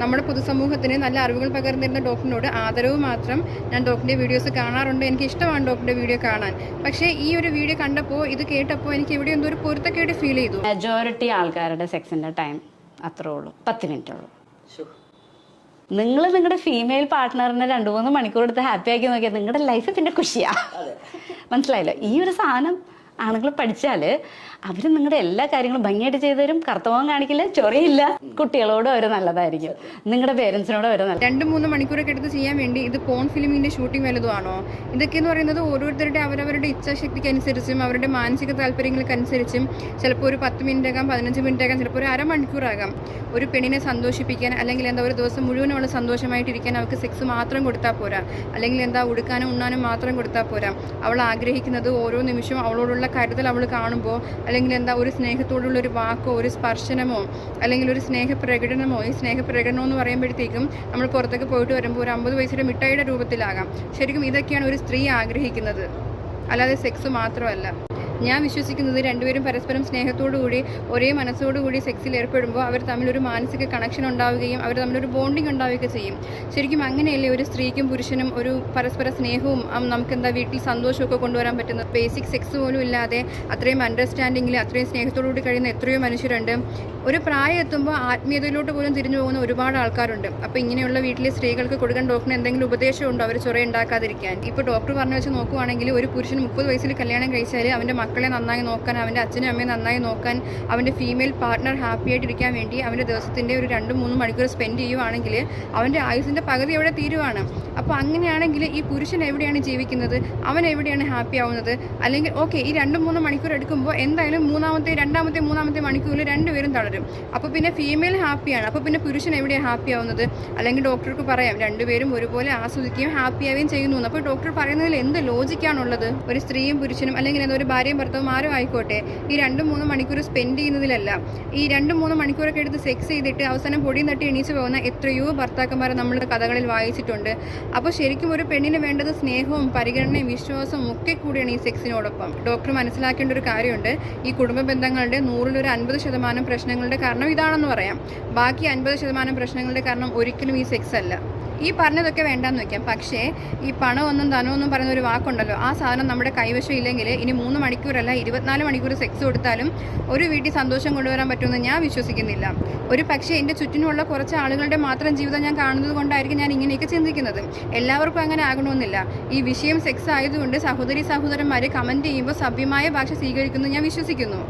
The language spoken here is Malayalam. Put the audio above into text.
നമ്മുടെ പൊതുസമൂഹത്തിന് നല്ല അറിവുകൾ പകർന്നിരുന്ന ഡോക്ടറിനോട് ആദരവ് മാത്രം ഞാൻ ഡോക്ടറിന്റെ വീഡിയോസ് കാണാറുണ്ട്. എനിക്ക് ഇഷ്ടമാണ് ഡോക്ടറിന്റെ വീഡിയോ കാണാൻ. പക്ഷേ ഈ ഒരു വീഡിയോ കണ്ടപ്പോൾ ഇത് കേട്ടപ്പോൾ എനിക്ക് ഇവിടെ എന്തോ ഒരു പൊരുത്തക്കേട് ഫീൽ ചെയ്തു. മെജോറിറ്റി ആൾക്കാരുടെ സെക്സിന്റെ ടൈം അത്രേ ഉള്ളൂ. പത്ത് മിനിറ്റ് ഉള്ളൂ. നിങ്ങൾ നിങ്ങളുടെ ഫീമെയിൽ പാർട്ട്ണറിനെ രണ്ട് മൂന്ന് മണിക്കൂർ എടുത്ത് ഹാപ്പി ആക്കി നോക്കിയാൽ നിങ്ങളുടെ ലൈഫ് പിന്നെ ഖുഷിയാ മനസ്സിലായല്ലോ? ഈ ഒരു സാധനം ആണുങ്ങൾ പഠിച്ചാൽ അവർ നിങ്ങളുടെ എല്ലാ കാര്യങ്ങളും ഭംഗിയായിട്ട് ചെയ്തു തരും കർത്തവം കാണിക്കില്ല ചൊറിയില്ല. കുട്ടികളോട് അവർ നല്ലതായിരിക്കും. നിങ്ങളുടെ പേരൻസിനോട് അവർ നല്ല രണ്ട് മൂന്ന് മണിക്കൂറൊക്കെ എടുത്ത് ചെയ്യാൻ വേണ്ടി ഇത് പോൺ ഫിലിമിന്റെ ഷൂട്ടിംഗ് വലുതുമാണോ ഇതൊക്കെ എന്ന് പറയുന്നത് ഓരോരുത്തരുടെ അവരവരുടെ ഇച്ഛാശക്തിക്ക് അനുസരിച്ചും അവരുടെ മാനസിക താല്പര്യങ്ങൾക്ക് അനുസരിച്ചും ചിലപ്പോൾ ഒരു പത്ത് മിനിറ്റ് ആകാം പതിനഞ്ച് മിനിറ്റ് ആകാം ചിലപ്പോൾ ഒരു അരമണിക്കൂറാകാം. ഒരു പെണ്ണിനെ സന്തോഷിപ്പിക്കാൻ അല്ലെങ്കിൽ എന്താ ഒരു ദിവസം മുഴുവൻ അവൾ സന്തോഷമായിട്ടിരിക്കാൻ അവൾക്ക് സെക്സ് മാത്രം കൊടുത്താൽ പോരാ. അല്ലെങ്കിൽ എന്താ ഉടുക്കാനും ഉണ്ണാനും മാത്രം കൊടുത്താൽ പോരാ. അവൾ ആഗ്രഹിക്കുന്നത് ഓരോ നിമിഷവും അവളോടുള്ള കരുതൽ അവൾ കാണുമ്പോൾ അല്ലെങ്കിൽ എന്താ ഒരു സ്നേഹത്തോടുള്ള ഒരു വാക്കോ ഒരു സ്പർശനമോ അല്ലെങ്കിൽ ഒരു സ്നേഹപ്രകടനമോ ഈ സ്നേഹപ്രകടനം എന്ന് പറയുമ്പോഴത്തേക്കും നമ്മൾ പുറത്തേക്ക് പോയിട്ട് വരുമ്പോൾ ഒരു അമ്പത് വയസ്സിലെ മിഠായിയുടെ രൂപത്തിലാകാം. ശരിക്കും ഇതൊക്കെയാണ് ഒരു സ്ത്രീ ആഗ്രഹിക്കുന്നത്. അല്ലാതെ സെക്സ് മാത്രമല്ല. ഞാൻ വിശ്വസിക്കുന്നത് രണ്ടുപേരും പരസ്പരം സ്നേഹത്തോടുകൂടി ഒരേ മനസ്സോടുകൂടി സെക്സിൽ ഏർപ്പെടുമ്പോൾ അവർ തമ്മിലൊരു മാനസിക കണക്ഷൻ ഉണ്ടാവുകയും അവർ തമ്മിലൊരു ബോണ്ടിങ് ഉണ്ടാവുകയൊക്കെ ചെയ്യും. ശരിക്കും അങ്ങനെയല്ലേ ഒരു സ്ത്രീക്കും പുരുഷനും ഒരു പരസ്പര സ്നേഹവും നമുക്കെന്താ വീട്ടിൽ സന്തോഷമൊക്കെ കൊണ്ടുവരാൻ പറ്റുന്നത്? ബേസിക് സെക്സ് പോലും ഇല്ലാതെ അത്രയും അണ്ടർസ്റ്റാൻഡിങ്ങിൽ അത്രയും സ്നേഹത്തോടുകൂടി കഴിയുന്ന എത്രയോ മനുഷ്യരുണ്ട്. ഒരു പ്രായം എത്തുമ്പോൾ ആത്മീയതയിലോട്ട് പോലും തിരിഞ്ഞു പോകുന്ന ഒരുപാട് ആൾക്കാരുണ്ട്. അപ്പോൾ ഇങ്ങനെയുള്ള വീട്ടിലെ സ്ത്രീകൾക്ക് കൊടുക്കാൻ ഡോക്ടറിന് എന്തെങ്കിലും ഉപദേശമുണ്ടോ? അവർ ചൊറ ഉണ്ടാക്കാതിരിക്കാൻ ഇപ്പോൾ ഡോക്ടർ പറഞ്ഞു വെച്ച് നോക്കുവാണെങ്കിൽ ഒരു പുരുഷൻ മുപ്പത് വയസ്സിൽ കല്യാണം കഴിച്ചാൽ അവന്റെ മക്കളെ നന്നായി നോക്കാൻ അവന്റെ അച്ഛനും അമ്മയും നന്നായി നോക്കാൻ അവന്റെ ഫീമെയിൽ പാർട്ട്ണർ ഹാപ്പി ആയിട്ടിരിക്കാൻ വേണ്ടി അവന്റെ ദിവസത്തിന്റെ ഒരു രണ്ട് മൂന്ന് മണിക്കൂർ സ്പെൻഡ് ചെയ്യുവാണെങ്കിൽ അവന്റെ ആയുസിന്റെ പകുതി എവിടെ തീരുവാണ്. അപ്പോൾ അങ്ങനെയാണെങ്കിൽ ഈ പുരുഷൻ എവിടെയാണ് ജീവിക്കുന്നത്? അവൻ എവിടെയാണ് ഹാപ്പി ആവുന്നത്? അല്ലെങ്കിൽ ഓക്കെ ഈ രണ്ട് മൂന്ന് മണിക്കൂർ എടുക്കുമ്പോൾ എന്തായാലും മൂന്നാമത്തെ രണ്ടാമത്തെ മൂന്നാമത്തെ മണിക്കൂറിൽ രണ്ടുപേരും തളരും. അപ്പോൾ പിന്നെ ഫീമെയിൽ ഹാപ്പിയാണ് അപ്പോൾ പിന്നെ പുരുഷൻ എവിടെയാണ് ഹാപ്പി ആവുന്നത്? അല്ലെങ്കിൽ ഡോക്ടർക്ക് പറയാം രണ്ടുപേരും ഒരുപോലെ ആസ്വദിക്കുകയും ഹാപ്പിയാവുകയും ചെയ്യുന്നു. അപ്പോൾ ഡോക്ടർ പറയുന്നതിൽ എന്ത് ലോജിക്കാണുള്ളത് ഒരു സ്ത്രീയും പുരുഷനും അല്ലെങ്കിൽ ഒരു ഭാര്യയും ഭർത്താവും ആയിക്കോട്ടെ. ഈ രണ്ടും മൂന്ന് മണിക്കൂർ സ്പെൻഡ് ചെയ്യുന്നതിലല്ല. ഈ രണ്ടും മൂന്ന് മണിക്കൂറൊക്കെ എടുത്ത് സെക്സ് ചെയ്തിട്ട് അവസാനം പൊടിയും തട്ടി എണീച്ച് പോകുന്ന എത്രയോ ഭർത്താക്കന്മാരെ നമ്മൾ കഥകളിൽ വായിച്ചിട്ടുണ്ട്. അപ്പോൾ ശരിക്കും ഒരു പെണ്ണിന് വേണ്ടത് സ്നേഹവും പരിഗണനയും വിശ്വാസവും ഒക്കെ കൂടിയാണ് ഈ സെക്സിനോടൊപ്പം ഡോക്ടർ മനസ്സിലാക്കേണ്ട ഒരു കാര്യമുണ്ട്. ഈ കുടുംബ ബന്ധങ്ങളുടെ നൂറിലൊരു അൻപത് ശതമാനം പ്രശ്നങ്ങളുടെ കാരണം ഇതാണെന്ന് പറയാം. ബാക്കി അൻപത് ശതമാനം പ്രശ്നങ്ങളുടെ കാരണം ഒരിക്കലും ഈ സെക്സ് അല്ല. ഈ പറഞ്ഞതൊക്കെ വേണ്ടാന്ന് വെക്കാം. പക്ഷേ ഈ പണമൊന്നും ധനമൊന്നും പറയുന്ന ഒരു വാക്കുണ്ടല്ലോ. ആ സാധനം നമ്മുടെ കൈവശം ഇല്ലെങ്കിൽ ഇനി മൂന്ന് മണിക്കൂറല്ല ഇരുപത്തിനാല് മണിക്കൂർ സെക്സ് കൊടുത്താലും ഒരു വീട്ടിൽ സന്തോഷം കൊണ്ടുവരാൻ പറ്റുമെന്ന് ഞാൻ വിശ്വസിക്കുന്നില്ല. ഒരു പക്ഷേ എന്റെ ചുറ്റിനുമുള്ള കുറച്ച് ആളുകളുടെ മാത്രം ജീവിതം ഞാൻ കാണുന്നത് കൊണ്ടായിരിക്കും ഞാൻ ഇങ്ങനെയൊക്കെ ചിന്തിക്കുന്നത്. എല്ലാവർക്കും അങ്ങനെ ആകണമെന്നില്ല. ഈ വിഷയം സെക്സ് ആയതുകൊണ്ട് സഹോദരി സഹോദരന്മാർ കമന്റ് ചെയ്യുമ്പോൾ സഭ്യമായ ഭാഷ സ്വീകരിക്കുന്നു ഞാൻ വിശ്വസിക്കുന്നു.